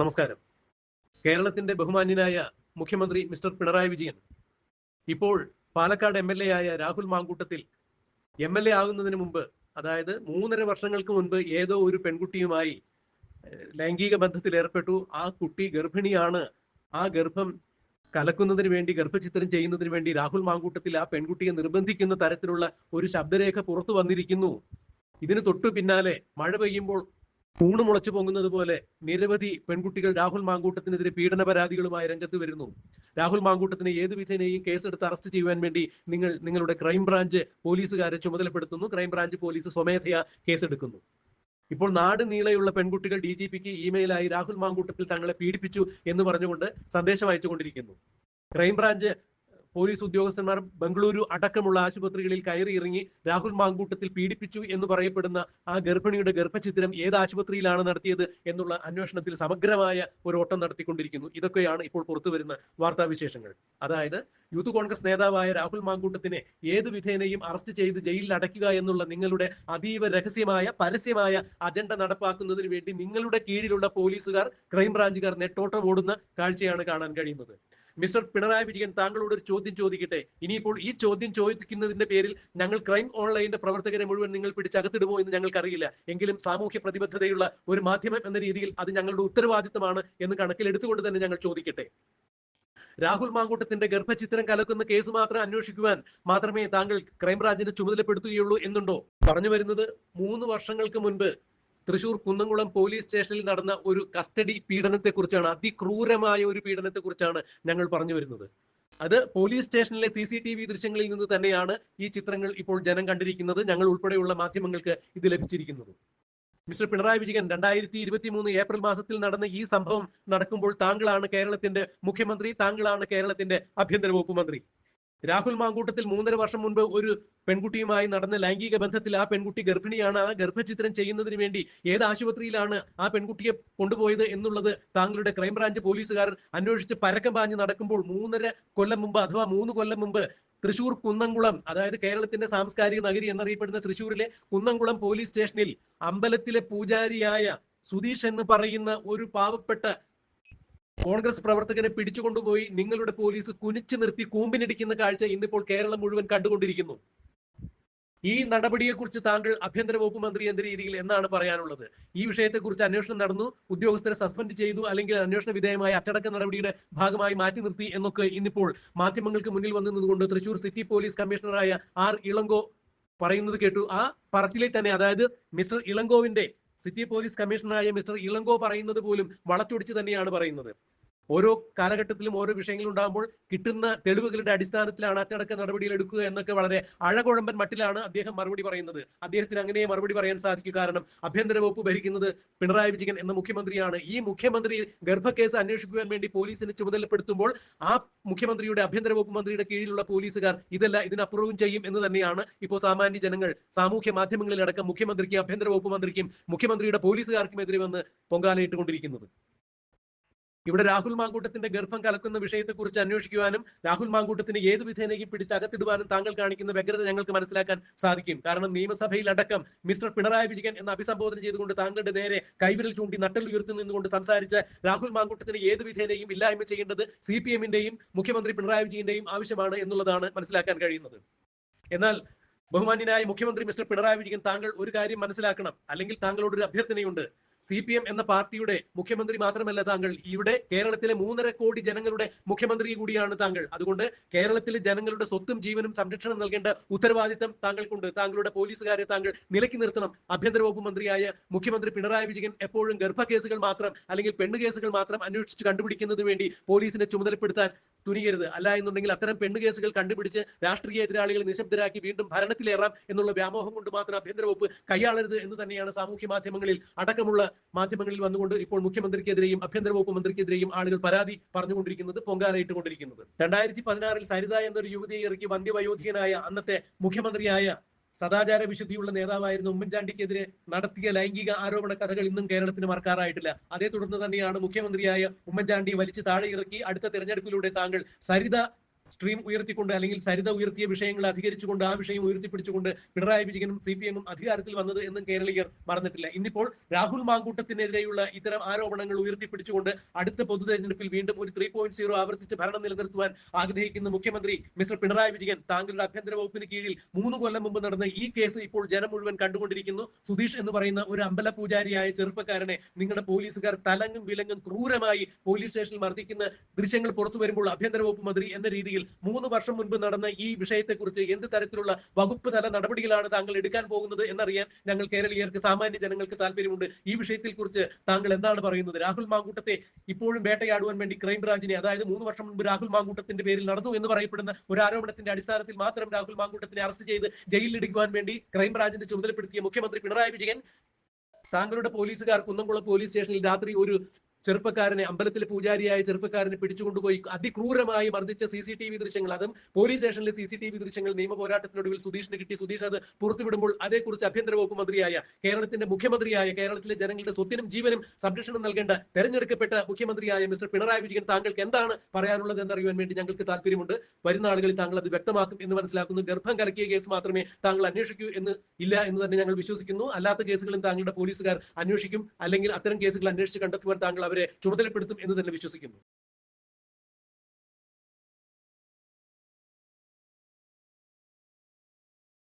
നമസ്കാരം. കേരളത്തിന്റെ ബഹുമാന്യനായ മുഖ്യമന്ത്രി മിസ്റ്റർ പിണറായി വിജയൻ. ഇപ്പോൾ പാലക്കാട് എം എൽ എ ആയ Rahul Mamkootathil M L A ആകുന്നതിന് മുമ്പ് അതായത് മൂന്നര വർഷങ്ങൾക്ക് മുൻപ് ഏതോ ഒരു പെൺകുട്ടിയുമായി ലൈംഗിക ബന്ധത്തിൽ ഏർപ്പെട്ടു. ആ കുട്ടി ഗർഭിണിയാണ്. ആ ഗർഭം കലക്കുന്നതിന് വേണ്ടി ഗർഭചിത്രം ചെയ്യുന്നതിന് വേണ്ടി രാഹുൽ മാങ്കൂട്ടത്തിൽ ആ പെൺകുട്ടിയെ നിർബന്ധിക്കുന്ന തരത്തിലുള്ള ഒരു ശബ്ദരേഖ പുറത്തു വന്നിരിക്കുന്നു. ഇതിന് തൊട്ടു പിന്നാലെ മഴ പെയ്യുമ്പോൾ കൂണ് മുളച്ചു പൊങ്ങുന്നത് പോലെ നിരവധി പെൺകുട്ടികൾ രാഹുൽ മാങ്കൂട്ടത്തിനെതിരെ പീഡന പരാതികളുമായി രംഗത്ത് വരുന്നു. രാഹുൽ മാങ്കൂട്ടത്തിന് ഏത് വിധേനയും കേസെടുത്ത് അറസ്റ്റ് ചെയ്യുവാൻ വേണ്ടി നിങ്ങൾ നിങ്ങളുടെ ക്രൈംബ്രാഞ്ച് പോലീസുകാരെ ചുമതലപ്പെടുത്തുന്നു. ക്രൈംബ്രാഞ്ച് പോലീസ് സ്വമേധയാ കേസെടുക്കുന്നു. ഇപ്പോൾ നാട് നീളെയുള്ള പെൺകുട്ടികൾ ഡി ജി പിക്ക് ഇമെയിലായി രാഹുൽ മാങ്കൂട്ടത്തിൽ തങ്ങളെ പീഡിപ്പിച്ചു എന്ന് പറഞ്ഞുകൊണ്ട് സന്ദേശം അയച്ചുകൊണ്ടിരിക്കുന്നു. ക്രൈംബ്രാഞ്ച് പോലീസ് ഉദ്യോഗസ്ഥന്മാർ ബംഗളൂരു അടക്കമുള്ള ആശുപത്രികളിൽ കയറി ഇറങ്ങി രാഹുൽ മാങ്കൂട്ടത്തിൽ പീഡിപ്പിച്ചു എന്ന് പറയപ്പെടുന്ന ആ ഗർഭിണിയുടെ ഗർഭചിത്രം ഏത് ആശുപത്രിയിലാണ് നടത്തിയത് എന്നുള്ള അന്വേഷണത്തിൽ സമഗ്രമായ ഒരു ഓട്ടം നടത്തിക്കൊണ്ടിരിക്കുന്നു. ഇതൊക്കെയാണ് ഇപ്പോൾ പുറത്തുവരുന്ന വാർത്താവിശേഷങ്ങൾ. അതായത് യൂത്ത് കോൺഗ്രസ് നേതാവായ രാഹുൽ മാങ്കൂട്ടത്തിനെ ഏത് വിധേനയും അറസ്റ്റ് ചെയ്ത് ജയിലിൽ അടയ്ക്കുക എന്നുള്ള നിങ്ങളുടെ അതീവ രഹസ്യമായ പരസ്യമായ അജണ്ട നടപ്പാക്കുന്നതിന് വേണ്ടി നിങ്ങളുടെ കീഴിലുള്ള പോലീസുകാർ ക്രൈംബ്രാഞ്ചുകാർ നെട്ടോട്ടം ഓടുന്ന കാഴ്ചയാണ് കാണാൻ കഴിയുന്നത്. മിസ്റ്റർ പിണറായി വിജയൻ താങ്കളോട് ഒരു ചോദ്യം ചോദിക്കട്ടെ? ഇനിയിപ്പോൾ ഈ ചോദ്യം ചോദിക്കുന്നതിന്റെ പേരിൽ ഞങ്ങൾ ക്രൈം ഓൺലൈന്റെ പ്രവർത്തകരെ മുഴുവൻ നിങ്ങൾ പിടിച്ചകത്തിടുമോ എന്ന് ഞങ്ങൾക്കറിയില്ല. എങ്കിലും സാമൂഹ്യ പ്രതിബദ്ധതയുള്ള ഒരു മാധ്യമം എന്ന രീതിയിൽ അത് ഞങ്ങളുടെ ഉത്തരവാദിത്തമാണ് എന്ന് കണക്കിലെടുത്തുകൊണ്ട് തന്നെ ഞങ്ങൾ ചോദിക്കട്ടെ? രാഹുൽ മാങ്കൂട്ടത്തിന്റെ ഗർഭചിത്രം കലക്കുന്ന കേസ് മാത്രം അന്വേഷിക്കുവാൻ മാത്രമേ താങ്കൾ ക്രൈംബ്രാഞ്ചിനെ ചുമതലപ്പെടുത്തുകയുള്ളൂ എന്നുണ്ടോ? പറഞ്ഞു വരുന്നത് മൂന്ന് വർഷങ്ങൾക്ക് മുൻപ് തൃശൂർ കുന്നംകുളം പോലീസ് സ്റ്റേഷനിൽ നടന്ന ഒരു കസ്റ്റഡി പീഡനത്തെ കുറിച്ചാണ് അതിക്രൂരമായ ഒരു പീഡനത്തെ കുറിച്ചാണ് ഞങ്ങൾ പറഞ്ഞു വരുന്നത്. അത് പോലീസ് സ്റ്റേഷനിലെ സി സി ടി വി ദൃശ്യങ്ങളിൽ നിന്ന് തന്നെയാണ് ഈ ചിത്രങ്ങൾ ഇപ്പോൾ ജനം കണ്ടിരിക്കുന്നത്. ഞങ്ങൾ ഉൾപ്പെടെയുള്ള മാധ്യമങ്ങൾക്ക് ഇത് ലഭിച്ചിരിക്കുന്നത്. മിസ്റ്റർ പിണറായി വിജയൻ രണ്ടായിരത്തി ഇരുപത്തി മൂന്ന് ഏപ്രിൽ മാസത്തിൽ നടന്ന ഈ സംഭവം നടക്കുമ്പോൾ താങ്കളാണ് കേരളത്തിന്റെ മുഖ്യമന്ത്രി താങ്കളാണ് കേരളത്തിന്റെ ആഭ്യന്തര വകുപ്പ് മന്ത്രി. രാഹുൽ മാങ്കൂട്ടത്തിൽ മൂന്നര വർഷം മുൻപ് ഒരു പെൺകുട്ടിയുമായി നടന്ന ലൈംഗിക ബന്ധത്തിൽ ആ പെൺകുട്ടി ഗർഭിണിയാണ്. ആ ഗർഭചിത്രം ചെയ്യുന്നതിന് വേണ്ടി ഏത് ആശുപത്രിയിലാണ് ആ പെൺകുട്ടിയെ കൊണ്ടുപോയത് എന്നുള്ളത് താങ്കളുടെ ക്രൈംബ്രാഞ്ച് പോലീസുകാർ അന്വേഷിച്ച് പരക്കം പാഞ്ഞ് നടക്കുമ്പോൾ മൂന്നര കൊല്ലം മുമ്പ് അഥവാ മൂന്ന് കൊല്ലം മുമ്പ് തൃശൂർ കുന്നംകുളം അതായത് കേരളത്തിന്റെ സാംസ്കാരിക നഗരി എന്നറിയപ്പെടുന്ന തൃശൂരിലെ കുന്നംകുളം പോലീസ് സ്റ്റേഷനിൽ അമ്പലത്തിലെ പൂജാരിയായ സുധീഷ് എന്ന് പറയുന്ന ഒരു പാവപ്പെട്ട കോൺഗ്രസ് പ്രവർത്തകനെ പിടിച്ചുകൊണ്ടുപോയി നിങ്ങളുടെ പോലീസ് കുനിച്ചു നിർത്തി കൂമ്പിനിടിക്കുന്ന കാഴ്ച ഇന്നിപ്പോൾ കേരളം മുഴുവൻ കണ്ടുകൊണ്ടിരിക്കുന്നു. ഈ നടപടിയെക്കുറിച്ച് താങ്കൾ ആഭ്യന്തര വകുപ്പ് മന്ത്രി എന്ന രീതിയിൽ എന്നാണ് പറയാനുള്ളത്? ഈ വിഷയത്തെക്കുറിച്ച് അന്വേഷണം നടന്നു ഉദ്യോഗസ്ഥരെ സസ്പെൻഡ് ചെയ്തു അല്ലെങ്കിൽ അന്വേഷണ വിധേയമായ അച്ചടക്ക നടപടിയുടെ ഭാഗമായി മാറ്റി നിർത്തി എന്നൊക്കെ ഇന്നിപ്പോൾ മാധ്യമങ്ങൾക്ക് മുന്നിൽ വന്നു നിന്നുകൊണ്ട് തൃശൂർ സിറ്റി പോലീസ് കമ്മീഷണറായ ആർ ഇളങ്കോ പറയുന്നത് കേട്ടു. ആ പറച്ചിലെ തന്നെ അതായത് മിസ്റ്റർ ഇളങ്കോവിന്റെ സിറ്റി പോലീസ് കമ്മീഷണറായ മിസ്റ്റർ ഇളങ്കോ പറയുന്നത് പോലും വളച്ചൊടിച്ച് തന്നെയാണ് പറയുന്നത്. ഓരോ കാലഘട്ടത്തിലും ഓരോ വിഷയങ്ങൾ ഉണ്ടാകുമ്പോൾ കിട്ടുന്ന തെളിവുകളുടെ അടിസ്ഥാനത്തിലാണ് അച്ചടക്ക നടപടികൾ എടുക്കുക എന്നൊക്കെ വളരെ അഴകുഴമ്പൻ മട്ടിലാണ് അദ്ദേഹം മറുപടി പറയുന്നത്. അദ്ദേഹത്തിന് അങ്ങനെ മറുപടി പറയാൻ സാധിക്കും. കാരണം ആഭ്യന്തര വകുപ്പ് ഭരിക്കുന്നത് പിണറായി വിജയൻ എന്ന മുഖ്യമന്ത്രിയാണ്. ഈ മുഖ്യമന്ത്രി ഗർഭക്കേസ് അന്വേഷിക്കുവാൻ വേണ്ടി പോലീസിനെ ചുമതലപ്പെടുത്തുമ്പോൾ ആ മുഖ്യമന്ത്രിയുടെ ആഭ്യന്തര വകുപ്പ് മന്ത്രിയുടെ കീഴിലുള്ള പോലീസുകാർ ഇതല്ല ഇതിനപ്പുറവും ചെയ്യും എന്ന് തന്നെയാണ് ഇപ്പോൾ സാമാന്യ ജനങ്ങൾ സാമൂഹ്യ മാധ്യമങ്ങളിലടക്കം മുഖ്യമന്ത്രിക്കും ആഭ്യന്തര വകുപ്പ് മന്ത്രിക്കും മുഖ്യമന്ത്രിയുടെ പോലീസുകാർക്കും എതിരെ വന്ന് പൊങ്കാലയിട്ടുകൊണ്ടിരിക്കുന്നത്. ഇവിടെ രാഹുൽ മാങ്കൂട്ടത്തിന്റെ ഗർഭം കലക്കുന്ന വിഷയത്തെക്കുറിച്ച് അന്വേഷിക്കുവാനും രാഹുൽ മാങ്കൂട്ടത്തിന് ഏത് വിധേനയും പിടിച്ച് അകത്തിടുവാനും താങ്കൾ കാണിക്കുന്ന വ്യഗ്രത ഞങ്ങൾക്ക് മനസ്സിലാക്കാൻ സാധിക്കും. കാരണം നിയമസഭയിൽ അടക്കം മിസ്റ്റർ പിണറായി വിജയൻ എന്ന അഭിസംബോധന ചെയ്തുകൊണ്ട് താങ്കളുടെ നേരെ കൈവിരൽ ചൂണ്ടി നട്ടൽ ഉയർത്തി നിന്നുകൊണ്ട് സംസാരിച്ച രാഹുൽ മാങ്കൂട്ടത്തിന് ഏത് വിധേനയും ഇല്ലായ്മ ചെയ്യേണ്ടത് സി പി എമ്മിന്റെയും മുഖ്യമന്ത്രി പിണറായി വിജയന്റെയും ആവശ്യമാണ് എന്നുള്ളതാണ് മനസ്സിലാക്കാൻ കഴിയുന്നത്. എന്നാൽ ബഹുമാന്യനായ മുഖ്യമന്ത്രി മിസ്റ്റർ പിണറായി വിജയൻ താങ്കൾ ഒരു കാര്യം മനസ്സിലാക്കണം. അല്ലെങ്കിൽ താങ്കളോട് ഒരു അഭ്യർത്ഥനയുണ്ട്. സി പി എം എന്ന പാർട്ടിയുടെ മുഖ്യമന്ത്രി മാത്രമല്ല താങ്കൾ. ഇവിടെ കേരളത്തിലെ മൂന്നര കോടി ജനങ്ങളുടെ മുഖ്യമന്ത്രി കൂടിയാണ് താങ്കൾ. അതുകൊണ്ട് കേരളത്തിലെ ജനങ്ങളുടെ സ്വത്തും ജീവനും സംരക്ഷണം നൽകേണ്ട ഉത്തരവാദിത്തം താങ്കൾക്കുണ്ട്. താങ്കളുടെ പോലീസുകാരെ താങ്കൾ നിലക്കി നിർത്തണം. ആഭ്യന്തര വകുപ്പ് മന്ത്രിയായ മുഖ്യമന്ത്രി പിണറായി വിജയൻ എപ്പോഴും ഗർഭ കേസുകൾ മാത്രം അല്ലെങ്കിൽ പെണ്ണ് കേസുകൾ മാത്രം അന്വേഷിച്ച് കണ്ടുപിടിക്കുന്നതിന് വേണ്ടി പോലീസിനെ ചുമതലപ്പെടുത്താൻ തുനിയരുത്. അല്ല എന്നുണ്ടെങ്കിൽ അത്തരം പെണ്ണ് കേസുകൾ കണ്ടുപിടിച്ച് രാഷ്ട്രീയ എതിരാളികളെ നിശബ്ദരാക്കി വീണ്ടും ഭരണത്തിലേറാം എന്നുള്ള വ്യാമോഹം കൊണ്ട് മാത്രം ആഭ്യന്തര വകുപ്പ് കൈയാളരുത് എന്ന് തന്നെയാണ് സാമൂഹ്യ മാധ്യമങ്ങളിൽ അടക്കമുള്ള മാധ്യമങ്ങളിൽ വന്നുകൊണ്ട് ഇപ്പോൾ മുഖ്യമന്ത്രിക്കെതിരെയും ആഭ്യന്തര വകുപ്പ് മന്ത്രിക്കെതിരെയും ആളുകൾ പരാതി പറഞ്ഞുകൊണ്ടിരിക്കുന്നത് പൊങ്കാലയിട്ടുകൊണ്ടിരിക്കുന്നത്. രണ്ടായിരത്തി പതിനാറിൽ സരിത എന്നൊരു യുവതിയെ ഇറക്കി വന്ധ്യവയോധികനായ അന്നത്തെ മുഖ്യമന്ത്രിയായ സദാചാര വിശുദ്ധിയുള്ള നേതാവായിരുന്ന ഉമ്മൻചാണ്ടിക്കെതിരെ നടത്തിയ ലൈംഗിക ആരോപണ കഥകൾ ഇന്നും കേരളത്തിന് മറക്കാറായിട്ടില്ല. അതേ തുടർന്ന് തന്നെയാണ് മുഖ്യമന്ത്രിയായ ഉമ്മൻചാണ്ടി വലിച്ചു താഴെ ഇറക്കി അടുത്ത തെരഞ്ഞെടുപ്പിലൂടെ താങ്കൾ സരിത സ്ട്രീം ഉയർത്തിക്കൊണ്ട് അല്ലെങ്കിൽ സരിത ഉയർത്തിയ വിഷയങ്ങൾ അധികരിച്ചുകൊണ്ട് ആ വിഷയം ഉയർത്തിപ്പിടിച്ചുകൊണ്ട് പിണറായി വിജയനും സി പി എമ്മും അധികാരത്തിൽ വന്നത് എന്നും കേരളീയർ മറന്നിട്ടില്ല. ഇന്നിപ്പോൾ രാഹുൽ മാങ്കൂട്ടത്തിനെതിരെയുള്ള ഇത്തരം ആരോപണങ്ങൾ ഉയർത്തിപ്പിടിച്ചുകൊണ്ട് അടുത്ത പൊതു തെരഞ്ഞെടുപ്പിൽ വീണ്ടും ഒരു ത്രീ പോയിന്റ് സീറോ ആവർത്തിച്ച് ഭരണം നിലനിർത്തുവാൻ ആഗ്രഹിക്കുന്ന മുഖ്യമന്ത്രി മിസ്റ്റർ പിണറായി വിജയൻ താങ്കളുടെ ആഭ്യന്തര വകുപ്പിന് കീഴിൽ മൂന്ന് കൊല്ലം മുമ്പ് നടന്ന ഈ കേസ് ഇപ്പോൾ ജനം മുഴുവൻ കണ്ടുകൊണ്ടിരിക്കുന്നു. സുധീഷ് എന്ന് പറയുന്ന ഒരു അമ്പല പൂജാരിയായ ചെറുപ്പക്കാരനെ നിങ്ങളുടെ പോലീസുകാർ തലങ്ങും വിലങ്ങും ക്രൂരമായി പോലീസ് സ്റ്റേഷനിൽ മർദ്ദിക്കുന്ന ദൃശ്യങ്ങൾ പുറത്തു വരുമ്പോൾ ആഭ്യന്തര വകുപ്പ് മന്ത്രി എന്ന രീതിയിൽ മൂന്ന് വർഷം മുൻപ് നടന്ന ഈ വിഷയത്തെക്കുറിച്ച് എന്ത് തരത്തിലുള്ള വകുപ്പ് തല നടപടികളാണ് താങ്കൾ എടുക്കാൻ പോകുന്നത് എന്നറിയാൻ ഞങ്ങൾ കേരളീയർക്ക് സാമാന്യ ജനങ്ങൾക്ക് താല്പര്യമുണ്ട്. ഈ വിഷയത്തിൽ കുറിച്ച് താങ്കൾ എന്താണ് പറയുന്നത്? രാഹുൽ മാങ്കൂട്ടത്തെ ഇപ്പോഴും വേട്ടയാടുവാൻ വേണ്ടി ക്രൈംബ്രാഞ്ചിനെ അതായത് മൂന്ന് വർഷം മുൻപ് രാഹുൽ മാങ്കൂട്ടത്തിന്റെ പേരിൽ നടന്നു എന്ന് പറയപ്പെടുന്ന ഒരു ആരോപണത്തിന്റെ അടിസ്ഥാനത്തിൽ മാത്രം രാഹുൽ മാങ്കൂട്ടത്തിനെ അറസ്റ്റ് ചെയ്ത് ജയിലിലിടുക്കുവാൻ വേണ്ടി ക്രൈംബ്രാഞ്ചിനെ ചുമതലപ്പെടുത്തിയ മുഖ്യമന്ത്രി പിണറായി വിജയൻ താങ്കളുടെ പോലീസുകാർ കുന്നംകുളം പോലീസ് സ്റ്റേഷനിൽ രാത്രി ഒരു ചെറുപ്പക്കാരനെ അമ്പലത്തിലെ പൂജാരിയായ ചെറുപ്പക്കാരനെ പിടിച്ചുകൊണ്ടുപോയി അതിക്രൂരമായി മർദ്ദിച്ച സി സി ടി വി ദൃശ്യങ്ങൾ അതും പോലീസ് സ്റ്റേഷനിലെ സി സി ടി വി ദൃശ്യങ്ങൾ നിയമ പോരാട്ടത്തിനൊടുവിൽ സുധീഷിന് കിട്ടി. സുധീഷ് അത് പുറത്തുവിടുമ്പോൾ അതേക്കുറിച്ച് ആഭ്യന്തര വകുപ്പ് മന്ത്രിയായ കേരളത്തിന്റെ മുഖ്യമന്ത്രിയായ കേരളത്തിലെ ജനങ്ങളുടെ സ്വത്തിനും ജീവനും സംരക്ഷണം നൽകേണ്ട തെരഞ്ഞെടുക്കപ്പെട്ട മുഖ്യമന്ത്രിയായ മിസ്റ്റർ പിണറായി വിജയൻ താങ്കൾക്ക് എന്താണ് പറയാനുള്ളത് എന്നറിയുവാൻ വേണ്ടി ഞങ്ങൾക്ക് താല്പര്യമുണ്ട് വരുന്ന ആളുകളിൽ താങ്കൾ അത് വ്യക്തമാക്കും എന്ന് മനസ്സിലാക്കുന്നു. ഗർഭം കലക്കിയ കേസ് മാത്രമേ താങ്കൾ അന്വേഷിക്കൂ എന്ന് ഇല്ല എന്ന് തന്നെ ഞങ്ങൾ വിശ്വസിക്കുന്നു. അല്ലാത്ത കേസുകളും താങ്കളുടെ പോലീസുകാർ അന്വേഷിക്കും. അല്ലെങ്കിൽ അത്തരം കേസുകൾ അന്വേഷിച്ച് കണ്ടെത്തുവാൻ താങ്കൾ അവരെ ചുമതലപ്പെടുത്തും എന്ന് തന്നെ വിശ്വസിക്കുന്നു.